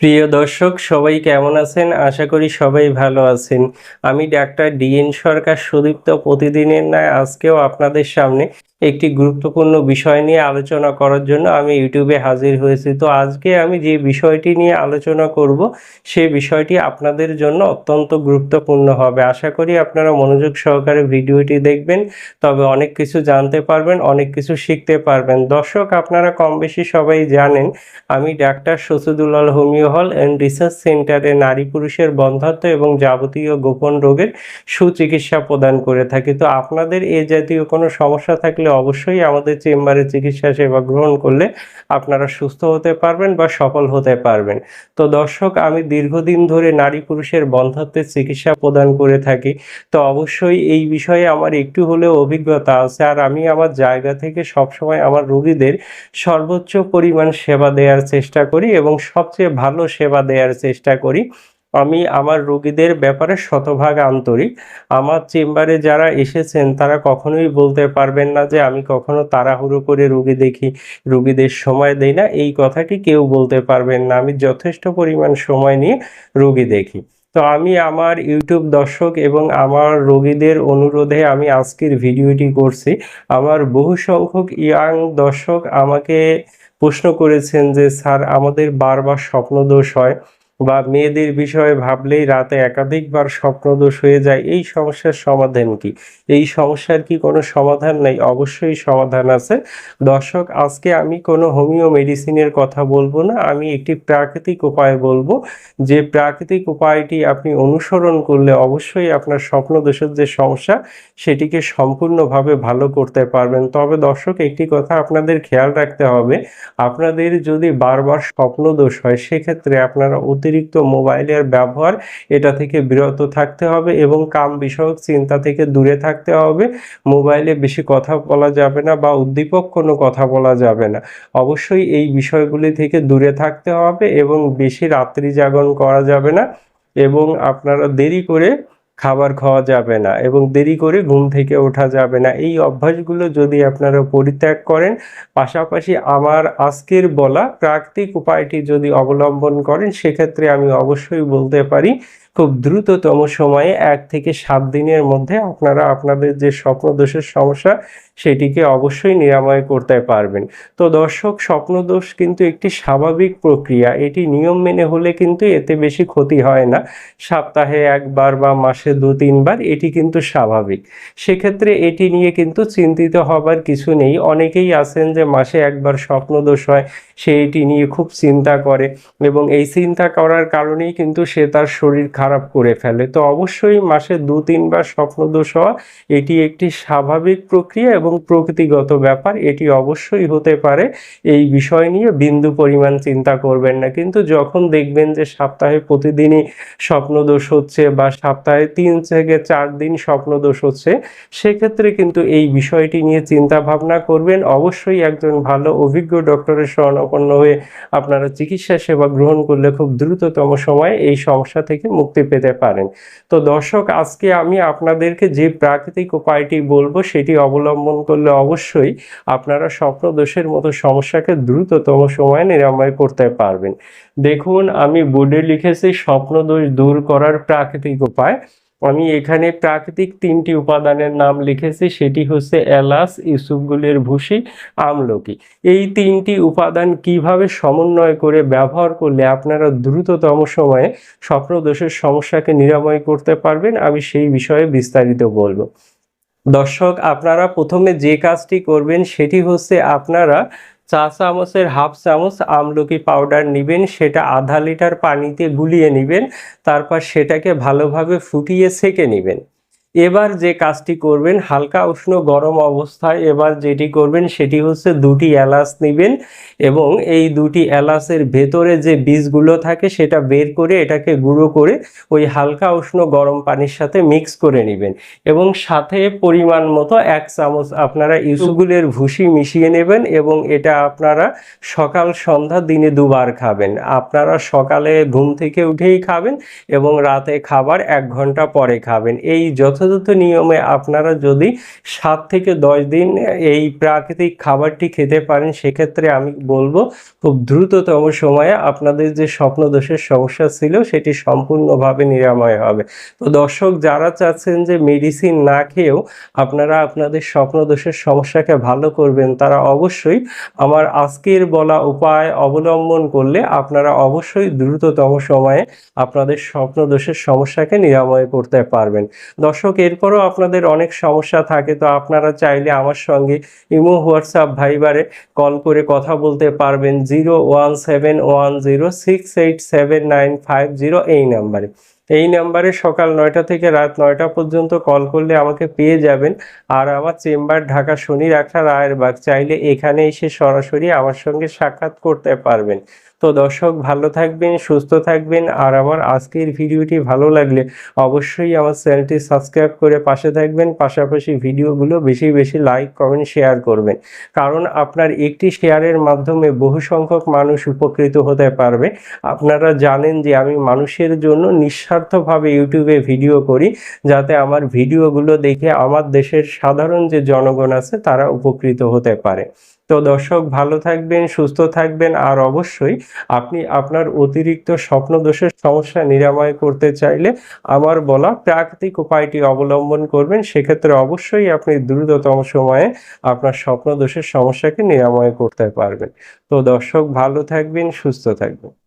প্রিয় দর্শক, সবাই কেমন আছেন? আশা করি সবাই ভালো আছেন। আমি ডাক্তার ডিএন সরকার সুদীপ্ত প্রতিদিনের ন্যায় আজকেও আপনাদের সামনে একটি গুরুত্বপূর্ণ বিষয় নিয়ে আলোচনা করার জন্য আমি ইউটিউবে হাজির হয়েছি। তো আজকে আমি যে বিষয়টি নিয়ে আলোচনা করব সেই বিষয়টি আপনাদের জন্য অত্যন্ত গুরুত্বপূর্ণ হবে। আশা করি আপনারা মনোযোগ সহকারে ভিডিওটি দেখবেন, তবে অনেক কিছু জানতে পারবেন, অনেক কিছু শিখতে পারবেন। দর্শক, আপনারা কম বেশি সবাই জানেন, আমি ডাক্তার শসিদুল্লাল হোমিও হল অ্যান্ড রিসার্চ সেন্টারে নারী পুরুষের বন্ধাত্ম এবং যাবতীয় গোপন রোগের সুচিকিৎসা প্রদান করে থাকি। তো আপনাদের এ জাতীয় কোনো সমস্যা থাকলে অবশ্যই আমাদের চেম্বারে চিকিৎসা সেবা গ্রহণ করলে আপনারা সুস্থ হতে পারবেন বা সফল হতে পারবেন। তো দর্শক, আমি দীর্ঘদিন ধরে নারী পুরুষের বন্ধাত্বের চিকিৎসা প্রদান করে থাকি। তো অবশ্যই এই বিষয়ে আমার একটু হলেও অভিজ্ঞতা আছে আর আমি আমার জায়গা থেকে সবসময় আমার রোগীদের সর্বোচ্চ পরিমাণ সেবা দেওয়ার চেষ্টা করি এবং সবচেয়ে ভালো সেবা দেওয়ার চেষ্টা করি। আমি আমার রোগীদের ব্যাপারে শতভাগ আন্তরিক। আমার চেম্বারে যারা এসেছেন, তারা কখনোই বলতে পারবেন না যে আমি কখনো তাড়াহুড়ো করে রোগী দেখি, রোগীদের সময় দেই না। এই কথাটি কেউ বলতে পারবেন না। আমি যথেষ্ট পরিমাণ সময় নিয়ে রোগী দেখি। তো আমি আমার ইউটিউব দর্শক এবং আমার রোগীদের অনুরোধে আমি আজকের ভিডিওটি করছি। আমার বহু সংখ্যক ইয়াং দর্শক আমাকে প্রশ্ন করেছেন যে, স্যার, আমাদের বারবার স্বপ্নদোষ হয়। বা মেয়েদের বিষয়ে ভাবলেই রাতে একাধিকবার স্বপ্নদোষ হয়ে যায়, এই সমস্যার সমাধান কি? এই সমস্যার কি কোনো সমাধান নেই? অবশ্যই সমাধান আছে। দর্শক, আজকে আমি কোনো হোমিও মেডিসিনের কথা বলব না, আমি একটি প্রাকৃতিক উপায় বলব। যে প্রাকৃতিক উপায়টি আপনি অনুসরণ করলে অবশ্যই আপনার স্বপ্নদোষের যে সমস্যা, সেটিকে সম্পূর্ণভাবে ভালো করতে পারবেন। তবে দর্শক, একটি কথা আপনাদের খেয়াল রাখতে হবে, আপনাদের যদি বারবার স্বপ্নদোষ হয়, সেক্ষেত্রে আপনারা অতিরিক্ত মোবাইলের ব্যবহার, এটা থেকে বিরত থাকতে হবে এবং কাম বিষয়ক চিন্তা থেকে দূরে থাকতে হবে। মোবাইলে বেশি কথা বলা যাবে না বা উদ্দীপক কোনো কথা বলা যাবে না। অবশ্যই এই বিষয়গুলি থেকে দূরে থাকতে হবে এবং বেশি রাত্রি জাগরণ করা যাবে না এবং আপনারা দেরি করে খাবার খাওয়া যাবে না এবং দেরি করে ঘুম থেকে ওঠা যাবে না। এই অভ্যাসগুলো যদি আপনারা পরিত্যাগ করেন, পাশাপাশি আমার আজকের বলা প্রাকৃতিক উপায়টি যদি অবলম্বন করেন, সেক্ষেত্রে আমি অবশ্যই বলতে পারি খুব দ্রুততম সময়ে এক থেকে সাত দিনের মধ্যে আপনারা আপনাদের যে স্বপ্নদোষের সমস্যা, সেটিকে অবশ্যই নিরাময় করতে পারবেন। তো দর্শক, স্বপ্নদোষ কিন্তু একটি স্বাভাবিক প্রক্রিয়া। এটি নিয়ম মেনে হলে কিন্তু এতে বেশি ক্ষতি হয় না। সপ্তাহে একবার বা মাসে দু, তিনবার এটি কিন্তু স্বাভাবিক। সেক্ষেত্রে এটি নিয়ে কিন্তু চিন্তিত হবার কিছু নেই। অনেকেই আছেন যে মাসে একবার স্বপ্নদোষ হয়, সে এটি নিয়ে খুব চিন্তা করে এবং এই চিন্তা করার কারণেই কিন্তু সে তার শরীর খারাপ করে ফেলে। তো অবশ্যই মাসে দু তিনবার স্বপ্নদোষ হওয়া, এটি একটি স্বাভাবিক প্রক্রিয়া এবং প্রকৃতিগত ব্যাপার। এটি অবশ্যই হতে পারে। এই বিষয় নিয়ে বিন্দু পরিমাণ চিন্তা করবেন না। কিন্তু যখন দেখবেন যে সপ্তাহে প্রতিদিনই স্বপ্নদোষ হচ্ছে বা সপ্তাহে তিন থেকে চার দিন স্বপ্নদোষ হচ্ছে, সেক্ষেত্রে কিন্তু এই বিষয়টি নিয়ে চিন্তা ভাবনা করবেন। অবশ্যই একজন ভালো, অভিজ্ঞ ডক্টরের শরণাপন্ন হয়ে আপনারা চিকিৎসা সেবা গ্রহণ করলে খুব দ্রুততম সময়ে এই সমস্যা থেকে মুক্তি পেতে পারেন। তো দর্শক, আজকে আমি আপনাদেরকে যে প্রাকৃতিক উপায়টি বলব, সেটি অবলম্বন করলে অবশ্যই আপনারা স্বপ্নদোষের মতো সমস্যাকে দ্রুততম সময়ে নিরাময় করতে পারবেন। দেখুন, আমি বোর্ডে লিখেছি, স্বপ্নদোষ দূর করার প্রাকৃতিক উপায়। আমি এখানে প্রাকৃতিক তিনটি উপাদানের নাম লিখেছি, সেটি হচ্ছে এলাচ, ইসুপগুলের ভুসি, আমলকি। এই তিনটি উপাদান কীভাবে সমন্বয় করে ব্যবহার করলে আপনারা দ্রুততম সময়ে স্বপ্নদোষের সমস্যাকে নিরাময় করতে পারবেন, আমি সেই বিষয়ে বিস্তারিত বলব। দর্শক, আপনারা প্রথমে যে কাজটি করবেন, সেটি হচ্ছে আপনারা চা চামচের হাফ চামচ আমলকি পাউডার নেবেন, সেটা আধা লিটার পানিতে গুলিয়ে নেবেন, তারপর সেটাকে ভালোভাবে ফুটিয়ে সেকে নেবেন। এবার যে কাজটি করবেন, হালকা উষ্ণ গরম অবস্থায় এবার যেটি করবেন সেটি হচ্ছে দুটি এলাচ নেবেন এবং এই দুটি এলাচের ভেতরে যে বীজগুলো থাকে সেটা বের করে এটাকে গুঁড়ো করে ওই হালকা উষ্ণ গরম পানির সাথে মিক্স করে নেবেন এবং সাথে পরিমাণ মতো এক চামচ আপনারা ইসুগুলের ভুসি মিশিয়ে নেবেন এবং এটা আপনারা সকাল সন্ধ্যা দিনে দুবার খাবেন। আপনারা সকালে ঘুম থেকে উঠেই খাবেন এবং রাতে খাবার এক ঘণ্টা পরে খাবেন। এই যথেষ্ট যথাযথ নিয়মে আপনারা যদি সাত থেকে দশ দিন এই প্রাকৃতিক খাবারটি খেতে পারেন, সেক্ষেত্রে আমি বলব খুব দ্রুততম সময়ে আপনাদের যে স্বপ্নদোষের সমস্যা ছিল, সেটি সম্পূর্ণভাবে নিরাময় হবে। তো দর্শক, যারা চাচ্ছেন যে মেডিসিন না খেয়েও আপনারা আপনাদের স্বপ্নদোষের সমস্যাকে ভালো করবেন, তারা অবশ্যই আমার আজকের বলা উপায় অবলম্বন করলে আপনারা অবশ্যই দ্রুততম সময়ে আপনাদের স্বপ্নদোষের সমস্যাকে নিরাময় করতে পারবেন। দর্শক এরপরও আপনাদের অনেক সমস্যা থাকে, তো আপনারা চাইলে আমার সঙ্গে ইমো, হোয়াটসঅ্যাপ, ভাইবারে কল করে কথা বলতে পারবেন, zero one seven one zero six eight seven nine five zero এই নাম্বারে। এই নাম্বারে সকাল নয়টা থেকে রাত নয়টা পর্যন্ত কল করলে আমাকে পেয়ে যাবেন। আর আমার চেম্বার ঢাকা শনি রাখা রায়ের বাগ চাইলে এখানে এসে সরাসরি আমার সঙ্গে সাক্ষাৎ করতে পারবেন। তো দর্শক, ভালো থাকবেন, সুস্থ থাকবেন। আর আমার আজকের ভিডিওটি ভালো লাগলে অবশ্যই আমার চ্যানেলটি সাবস্ক্রাইব করে পাশে থাকবেন। পাশাপাশি ভিডিওগুলো বেশি বেশি লাইক কমেন্ট শেয়ার করবেন। কারণ আপনার একটি শেয়ারের মাধ্যমে বহু সংখ্যক মানুষ উপকৃত হতে পারবে। আপনারা জানেন যে আমি মানুষের জন্য নিঃস্বার্থভাবে ইউটিউবে ভিডিও করি, যাতে আমার ভিডিওগুলো দেখে আমার দেশের সাধারণ যে জনগণ আছে, তারা উপকৃত হতে পারে। তো দর্শক, ভালো থাকবেন, সুস্থ থাকবেন, আর অবশ্যই আপনি আপনার অতিরিক্ত স্বপ্নদোষের সমস্যা নিরাময় করতে চাইলে আমার বলা প্রাকৃতিক উপায়টি অবলম্বন করবেন। সেক্ষেত্রে অবশ্যই আপনি দ্রুততম সময়ে আপনার স্বপ্নদোষের সমস্যাকে নিরাময় করতে পারবেন। তো দর্শক, ভালো থাকবেন, সুস্থ থাকবেন।